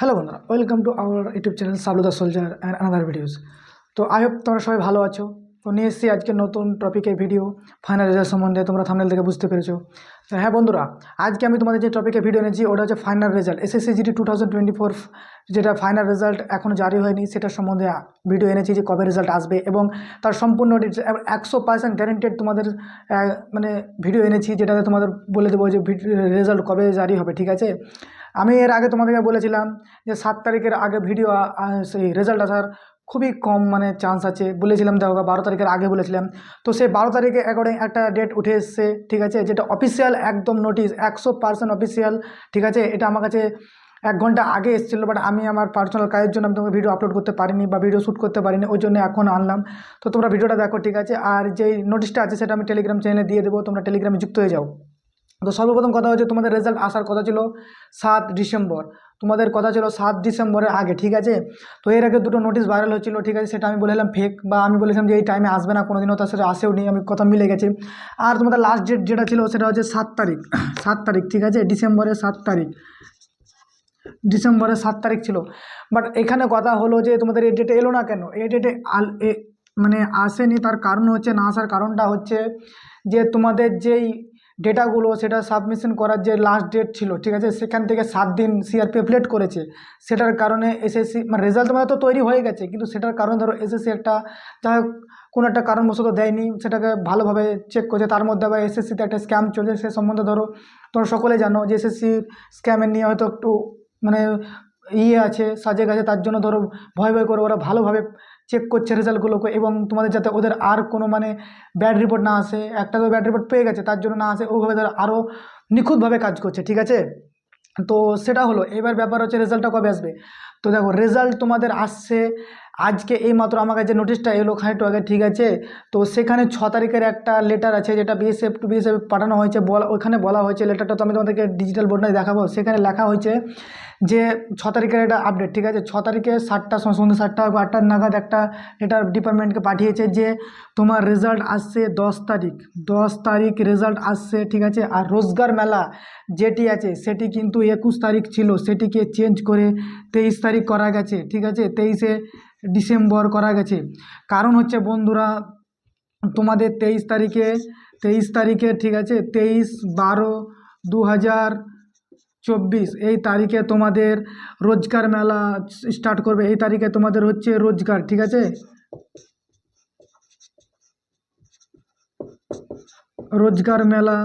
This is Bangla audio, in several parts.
হ্যালো বন্ধুরা welcome to our YouTube channel Sablu soldier and another videos তো আই হোপ তোমরা সবাই ভালো আছো। তো নিয়ে এসেছি আজকে নতুন টপিকের ভিডিও ফাইনাল রেজাল্ট সম্বন্ধে, তোমরা থামনেল থেকে বুঝতে পেরেছ। তো হ্যাঁ বন্ধুরা, আজকে আমি তোমাদের যে টপিকে ভিডিও এনেছি, ওটা হচ্ছে final result SSC GD two thousand twenty four যেটা ফাইনাল রেজাল্ট এখনও জারি হয়নি, সেটার সম্বন্ধে ভিডিও এনেছি যে কবে রেজাল্ট আসবে এবং তার সম্পূর্ণ একশো পার্সেন্ট গ্যারেন্টেড তোমাদের মানে ভিডিও এনেছি, যেটাতে তোমাদের বলে দেবো যে রেজাল্ট কবে জারি হবে, ঠিক আছে? আমি এর আগে তোমাদেরকে বলেছিলাম যে সাত তারিখের আগে ভিডিও সেই রেজাল্ট আসার খুবই কম মানে চান্স আছে। বলেছিলাম দেখো বারো তারিখের আগে বলেছিলাম। তো সে বারো তারিখে অ্যাকর্ডিং একটা ডেট উঠে এসছে, ঠিক আছে? যেটা অফিসিয়াল একদম নোটিশ একশো পার্সেন্ট অফিসিয়াল ঠিক আছে? এটা আমার কাছে এক ঘণ্টা আগে এসেছিল বাট আমি আমার পার্সোনাল কাজের জন্য আমি তোমাকে ভিডিও আপলোড করতে পারিনি বা ভিডিও শ্যুট করতে পারিনি, ওই জন্য এখন আনলাম। তো তোমরা ভিডিওটা দেখো, ঠিক আছে? আর যেই নোটিশটা আছে, সেটা আমি টেলিগ্রাম চ্যানেলে দিয়ে দেবো, তোমরা টেলিগ্রামে যুক্ত হয়ে যাও। তো সর্বপ্রথম কথা হচ্ছে তোমাদের রেজাল্ট আসার কথা ছিল সাত ডিসেম্বর। তোমাদের কথা ছিল সাত ডিসেম্বরের আগে, ঠিক আছে? তো এর আগে দুটো নোটিশ ভাইরাল হচ্ছিল, ঠিক আছে? সেটা আমি বলেছিলাম ফেক বা আমি বলেছিলাম যে এই টাইমে আসবে না কোনো দিনও তার সাথে আসেও নি আমি কথা মিলে গেছে। আর তোমাদের লাস্ট ডেট যেটা ছিল সেটা হচ্ছে সাত তারিখ সাত তারিখ, ঠিক আছে? ডিসেম্বরের সাত তারিখ। ডিসেম্বরের সাত তারিখ ছিল। বাট এখানে কথা হলো যে তোমাদের এই ডেটে এলো না কেন? এই ডেটে আল মানে আসেনি, তার কারণ হচ্ছে, না আসার কারণটা হচ্ছে যে তোমাদের যেই ডেটাগুলো সেটা সাবমিশন করার যে লাস্ট ডেট ছিল, ঠিক আছে? সেখান থেকে সাত দিন সিআরপিএফ লেট করেছে। সেটার কারণে এসএসসি মানে রেজাল্ট মানে তো তৈরি হয়ে গেছে, কিন্তু সেটার কারণে ধরো এসএসসি একটা যা কোনো একটা কারণবশত দেয়নি, সেটাকে ভালোভাবে চেক করছে। তার মধ্যে আবার এসএসসিতে একটা স্ক্যাম চলছে, সে সম্বন্ধে ধরো, তোমরা সকলে জানো যে এসএসসি স্ক্যামের নিয়ে হয়তো একটু মানে ইয়ে আছে সাজে গেছে তার জন্য ধরো ভয় ভয় করে ওরা ভালোভাবে চেক করছে রেজাল্টগুলোকে এবং তোমাদের যাতে ওদের আর কোনো মানে ব্যাড রিপোর্ট না আসে, একটা তো ব্যাড রিপোর্ট পেয়ে গেছে, তার জন্য না আসে ওইভাবে তারা আরও নিখুঁতভাবে কাজ করছে, ঠিক আছে? তো সেটা হলো, এবার ব্যাপার হচ্ছে রেজাল্টটা কবে আসবে? তো দেখো রেজাল্ট তোমাদের আসছে আজকে এই মাত্র আমার কাছে নোটিশটা এলো, খানিকটু আগে ঠিক আছে? তো সেখানে ছ তারিখের একটা লেটার আছে, যেটা বিএসএফ টু বিএসএফ পাঠানো হয়েছে, বলা, ওখানে বলা হয়েছে লেটারটা তো আমি তোমাদেরকে ডিজিটাল বোর্ডে দেখাবো। সেখানে লেখা হয়েছে যে ছ তারিখের একটা আপডেট ঠিক আছে? ছ তারিখে সময় সন্ধ্যে সাতটা বা আটটার নাগাদ একটা লেটার ডিপার্টমেন্টকে পাঠিয়েছে যে তোমার রেজাল্ট আসছে দশ তারিখ। দশ তারিখ রেজাল্ট আসছে, ঠিক আছে? আর রোজগার মেলা যেটি আছে, সেটি কিন্তু একুশ তারিখ ছিল, সেটিকে চেঞ্জ করে তেইশ তারিখ করা গেছে, ঠিক আছে? তেইশে ডিসেম্বর করা গেছে। কারণ হচ্ছে বন্ধুরা, তোমাদের তেইশ তারিখে তেইশ তারিখে, ঠিক আছে, তেইশ বারো দু হাজার চব্বিশ, এই তারিখে তোমাদের রোজগার মেলা স্টার্ট করবে। এই তারিখে তোমাদের হচ্ছে রোজগার, ঠিক আছে? রোজগার মেলা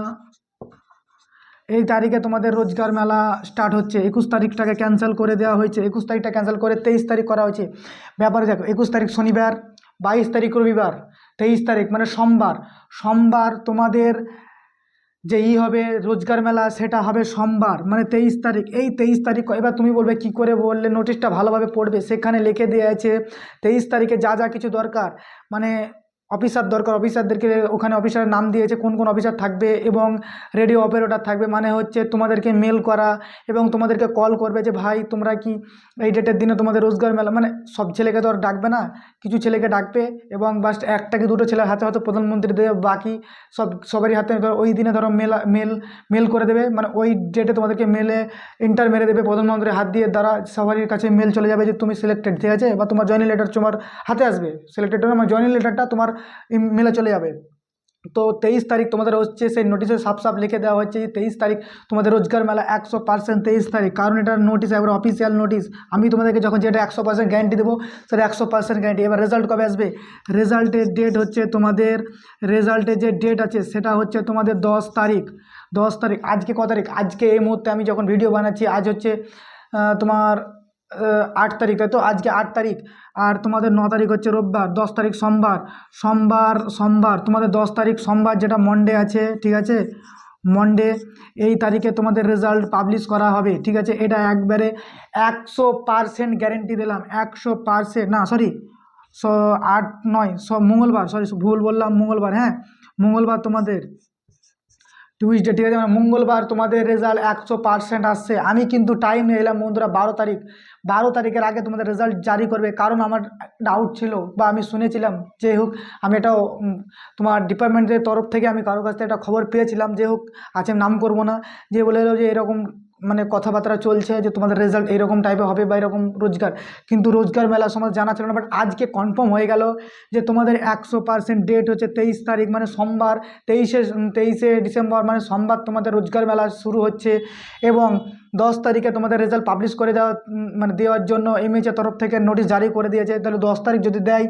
এই তারিখে তোমাদের রোজগার মেলা স্টার্ট হচ্ছে। একুশ তারিখটাকে ক্যান্সেল করে দেওয়া হয়েছে। একুশ তারিখটা ক্যান্সেল করে তেইশ তারিখ করা হয়েছে। ব্যাপারে দেখো, একুশ তারিখ শনিবার, বাইশ তারিখ রবিবার, তেইশ তারিখ মানে সোমবার। সোমবার তোমাদের যে ই হবে, রোজগার মেলা, সেটা হবে সোমবার মানে তেইশ তারিখ। এই তেইশ তারিখ এবার তুমি বলবে, কি করে বললে? নোটিশটা ভালোভাবে পড়বে। সেখানে লিখে দেওয়া আছে, তেইশ তারিখে যা যা কিছু দরকার। মানে অফিসার দরকার, অফিসারদেরকে ওখানে অফিসারের নাম দিয়েছে, কোন কোন অফিসার থাকবে এবং রেডিও অপারেটর থাকবে মানে হচ্ছে তোমাদেরকে মেল করা এবং তোমাদেরকে কল করবে যে, ভাই, তোমরা কি এই ডেটের দিনে তোমাদের রোজগার মেলা? মানে সব ছেলেকে তো আর ডাকবে না, কিছু ছেলেকে ডাকবে এবং বাস একটা কি দুটো ছেলের হাতে হয়তো প্রধানমন্ত্রী দেবে, বাকি সব, সবারই হাতে ধরো ওই দিনে ধরো মেল মেল মেল করে দেবে মানে ওই ডেটে তোমাদেরকে মেলে ইন্টার মেরে দেবে, প্রধানমন্ত্রীর হাত দিয়ে দ্বারা সবারই কাছে মেল চলে যাবে যে, তুমি সিলেক্টেড ঠিক আছে? বা তোমার জয়েনিং লেটার তোমার হাতে আসবে সিলেক্টেড মানে জয়েনিং লেটারটা তোমার মেলে চলে যাবে। তো তেইশ তারিখ তোমাদের হচ্ছে সেই নোটিশে সাফ সাফ লিখে দেওয়া হচ্ছে যে তেইশ তারিখ তোমাদের রোজগার মেলা একশো পার্সেন্ট তেইশ তারিখ। কারণ এটার নোটিশ এবার অফিসিয়াল নোটিশ আমি তোমাদেরকে যখন যেটা একশো পার্সেন্ট গ্যারান্টি দেবো, সেটা একশো পার্সেন্ট গ্যারান্টি এবার রেজাল্ট কবে আসবে? রেজাল্টের ডেট হচ্ছে তোমাদের রেজাল্টের যে ডেট আছে, সেটা হচ্ছে তোমাদের দশ তারিখ। দশ তারিখ, আজকে ক তারিখ? আজকে এই মুহূর্তে আমি যখন ভিডিও বানাচ্ছি, আজ হচ্ছে তোমার আট তারিখ। তাই তো? আজকে আট তারিখ। আর তোমাদের ন তারিখ হচ্ছে রোববার, দশ তারিখ সোমবার। সোমবার সোমবার। তোমাদের দশ তারিখ সোমবার যেটা মন্ডে আছে, ঠিক আছে? মন্ডে এই তারিখে তোমাদের রেজাল্ট পাবলিশ করা হবে, ঠিক আছে? এটা একবারে একশো পারসেন্ট গ্যারেন্টি দিলাম, একশো পারসেন্ট না সরি স, আট, নয়, স, মঙ্গলবার সরি ভুল বললাম, মঙ্গলবার হ্যাঁ? মঙ্গলবার তোমাদের টুইসডে ঠিক আছে, মঙ্গলবার তোমাদের রেজাল্ট একশো পার্সেন্ট আসছে। আমি কিন্তু টাইম নিয়ে এলাম বন্ধুরা, বারো তারিখ। বারো তারিখের আগে তোমাদের রেজাল্ট জারি করবে। কারণ আমার ডাউট ছিল বা আমি শুনেছিলাম যে হোক আমি এটাও তোমার ডিপার্টমেন্টের তরফ থেকে আমি কারোর কাছ থেকে একটা খবর পেয়েছিলাম। যে হোক আছে নাম করব না। যে বলে যে এরকম মানে কথাবার্তা চলছে যে তোমাদের রেজাল্ট এরকম টাইপে হবে বা এরকম রোজগার। কিন্তু রোজগার মেলা সময় জানা ছিল না বাট আজকে কনফার্ম হয়ে গেল যে তোমাদের একশো পার্সেন্ট ডেট হচ্ছে তেইশ তারিখ মানে সোমবার তেইশে তেইশে ডিসেম্বর মানে সোমবার তোমাদের রোজগার মেলা শুরু হচ্ছে এবং দশ তারিখে তোমাদের রেজাল্ট পাবলিশ করে দেওয়া মানে দেওয়ার জন্য এমএইচের তরফ থেকে নোটিশ জারি করে দিয়েছে। তাহলে দশ তারিখ যদি দেয়,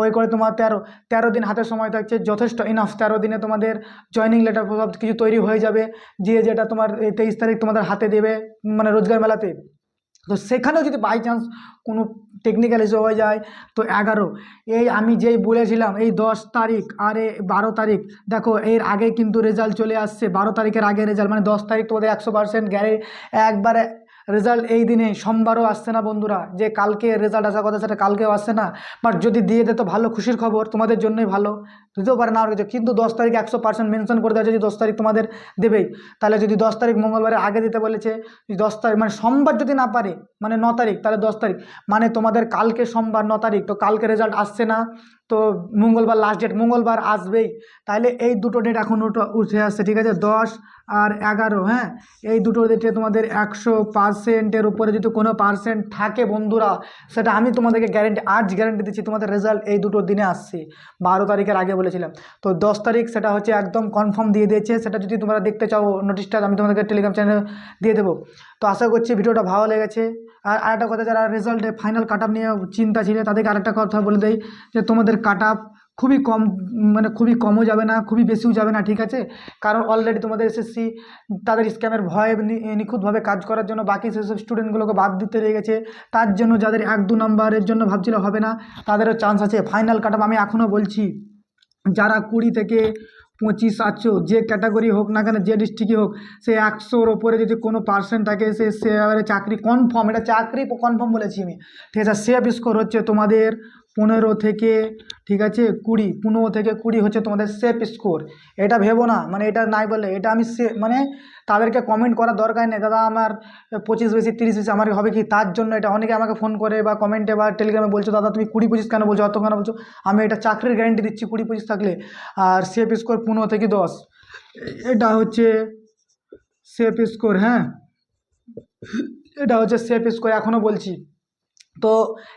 ওই করে তোমার তেরো তেরো দিন হাতে সময় থাকছে, যথেষ্ট ইনাফ তেরো দিনে তোমাদের জয়নিং লেটার সব কিছু তৈরি হয়ে যাবে। যে যেটা তোমার তেইশ তারিখ তোমাদের হাতে দেবে মানে রোজগার মেলাতে। তো সেখানেও যদি বাই চান্স কোনো টেকনিক্যাল ইস্যু হয়ে যায়, তো এগারো, এই আমি যেই বলেছিলাম, এই দশ তারিখ আর এ বারো তারিখ, দেখো এর আগে কিন্তু রেজাল্ট চলে আসছে, বারো তারিখের আগে রেজাল্ট মানে দশ তারিখ তোমাদের একশো পার্সেন্ট গ্যারে একবারে রেজাল্ট এই দিনে, সোমবারও আসছে না বন্ধুরা, যে কালকে রেজাল্ট আসার কথা সেটা কালকেও আসছে না বাট যদি দিয়ে দে তো ভালো, খুশির খবর, তোমাদের জন্যই ভালো। দিতেও পারে না আর কিছু। কিন্তু দশ তারিখ একশো পার্সেন্ট মেনশন করে দেওয়া যদি দশ তারিখ তোমাদের দেবেই। তাহলে যদি দশ তারিখ মঙ্গলবারে আগে দিতে বলেছে দশ তারিখ মানে সোমবার যদি না পারে মানে ন তারিখ, তাহলে দশ তারিখ। মানে তোমাদের কালকে সোমবার ন তারিখ, তো কালকে রেজাল্ট আসছে না, তো মঙ্গলবার লাস্ট ডেট মঙ্গলবার আসবেই। তাহলে এই দুটো ডেট এখন উঠে উঠে আসছে, ঠিক আছে? দশ আর এগারো হ্যাঁ? এই দুটো ডেটে তোমাদের একশো পার্সেন্টের উপরে যদি কোনো পার্সেন্ট থাকে বন্ধুরা, সেটা আমি তোমাদেরকে গ্যারেন্টি আজ গ্যারেন্টি দিচ্ছি, তোমাদের রেজাল্ট এই দুটো দিনে আসছে। বারো তারিখের আগে বলেছিলাম। তো দশ তারিখ সেটা হচ্ছে একদম কনফার্ম দিয়ে দিয়েছে। সেটা যদি তোমরা দেখতে চাও নোটিশটা আমি তোমাদেরকে টেলিগ্রাম চ্যানেলে দিয়ে দেবো। তো আশা করছি ভিডিওটা ভালো লেগেছে। আর আরেকটা কথা, যারা রেজাল্টে ফাইনাল কাট নিয়ে চিন্তা ছিল, তাদেরকে আরেকটা কথা বলে দেই যে, তোমাদের কাট খুবই কম মানে খুবই কমও যাবে না, খুবই বেশিও যাবে না, ঠিক আছে? কারণ অলরেডি তোমাদের এসএসসি, তাদের স্ক্যামের ভয়ে নিখুঁতভাবে কাজ করার জন্য বাকি সেসব স্টুডেন্টগুলোকে বাদ দিতে রয়ে গেছে তার জন্য যাদের এক, দু নম্বরের জন্য ভাবছিল হবে না, তাদেরও চান্স আছে ফাইনাল কাট আমি এখনও বলছি। যারা কুড়ি থেকে পঁচিশ আটশো যে ক্যাটাগরি হোক না কেন, যে ডিস্ট্রিক্টই হোক, সে একশোর ওপরে যদি কোনো পার্সেন্ট থাকে, সে সে চাকরি কনফার্ম এটা চাকরি কনফার্ম বলেছি আমি। ঠিক আছে সেফ স্কোর হচ্ছে তোমাদের পনেরো থেকে, ঠিক আছে, কুড়ি, পনেরো থেকে কুড়ি হচ্ছে তোমাদের সেফ স্কোর এটা ভেবো না মানে এটা নাই বলে এটা আমি সে মানে তাদেরকে কমেন্ট করার দরকার নেই। দাদা, আমার পঁচিশ বেশি, তিরিশ বেশি, আমার হবে কি? তার জন্য এটা, অনেকে আমাকে ফোন করে বা কমেন্টে বা টেলিগ্রামে বলছো, দাদা, তুমি কুড়ি পঁচিশ কেন বলছো? অত কেন বলছো? আমি এটা চাকরির গ্যারেন্টি দিচ্ছি, কুড়ি পঁচিশ থাকলে। আর সেফ স্কোর পনেরো থেকে দশ। এটা হচ্ছে সেফ স্কোর হ্যাঁ? এটা হচ্ছে সেফ স্কোর এখনও বলছি। তো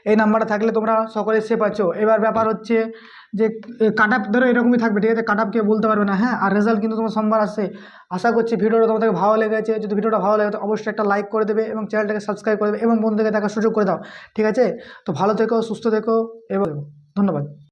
এই নাম্বারটা থাকলে তোমরা সকলে সেফ আছো এবার ব্যাপার হচ্ছে যে কাট আপ ধরো এরকমই থাকবে, ঠিক আছে? কাট আপ কেউ বলতে পারবে না হ্যাঁ? আর রেজাল্ট কিন্তু তোমার সোমবার আসে আশা করছি ভিডিওটা তোমাদের ভালো লেগেছে। যদি ভিডিওটা ভালো লাগে, তো অবশ্যই একটা লাইক করে দেবে এবং চ্যানেলটাকে সাবস্ক্রাইব করে দেবে এবং বন্ধুদেরকে দেখার সুযোগ করে দাও, ঠিক আছে? তো ভালো থেকো, সুস্থ থেকো এবং ধন্যবাদ।